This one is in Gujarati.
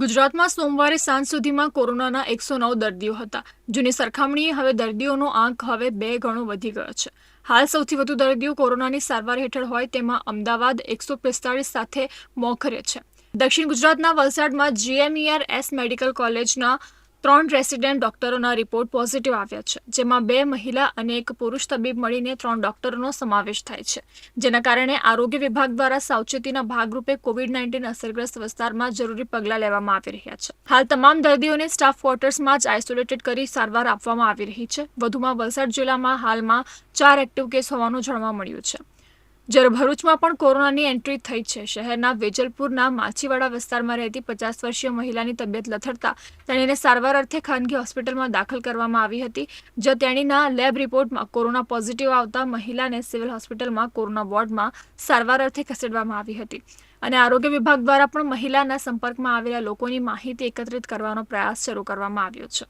ગુજરાતમાં સોમવારે સાંજ સુધીમાં કોરોનાના એકસો નવ દર્દીઓ હતા. જેની સરખામણીએ હવે દર્દીઓનો આંક હવે બે ગણો વધી ગયો છે. હાલ સૌથી વધુ દર્દીઓ કોરોનાની સારવાર હેઠળ હોય તેમાં અમદાવાદ એકસો પિસ્તાળીસ સાથે મોખરે છે. દક્ષિણ ગુજરાતના વલસાડમાં જીએમઈઆર એસ મેડિકલ કોલેજના ત્રણ રેસિડેન્ટ ડોક્ટરોના રિપોર્ટ પોઝિટિવ આવ્યા છે, જેમાં બે મહિલા અને એક પુરુષ તબીબ મળીને ત્રણ ડોક્ટરોનો સમાવેશ થાય છે. જેના કારણે આરોગ્ય વિભાગ દ્વારા સાવચેતીના ભાગરૂપે કોવિડ નાઇન્ટીન અસરગ્રસ્ત વિસ્તારમાં જરૂરી પગલાં લેવામાં આવી રહ્યા છે. હાલ તમામ દર્દીઓને સ્ટાફ ક્વાર્ટર્સમાં જ આઇસોલેટેડ કરી સારવાર આપવામાં આવી રહી છે. વધુમાં વલસાડ જિલ્લામાં હાલમાં ચાર એક્ટિવ કેસ હોવાનું જાણવા મળ્યું છે. જ્યારે ભરૂચમાં પણ કોરોનાની એન્ટ્રી થઈ છે. શહેરના વેજલપુરના માછીવાડા વિસ્તારમાં રહેતી પચાસ વર્ષીય મહિલાની તબિયત લથડતા તેણીને સારવાર અર્થે ખાનગી હોસ્પિટલમાં દાખલ કરવામાં આવી હતી. જ્યાં તેણીના લેબ રિપોર્ટમાં કોરોના પોઝિટિવ આવતા મહિલાને સિવિલ હોસ્પિટલમાં કોરોના વોર્ડમાં સારવાર અર્થે ખસેડવામાં આવી હતી. અને આરોગ્ય વિભાગ દ્વારા પણ મહિલાના સંપર્કમાં આવેલા લોકોની માહિતી એકત્રિત કરવાનો પ્રયાસ શરૂ કરવામાં આવ્યો છે.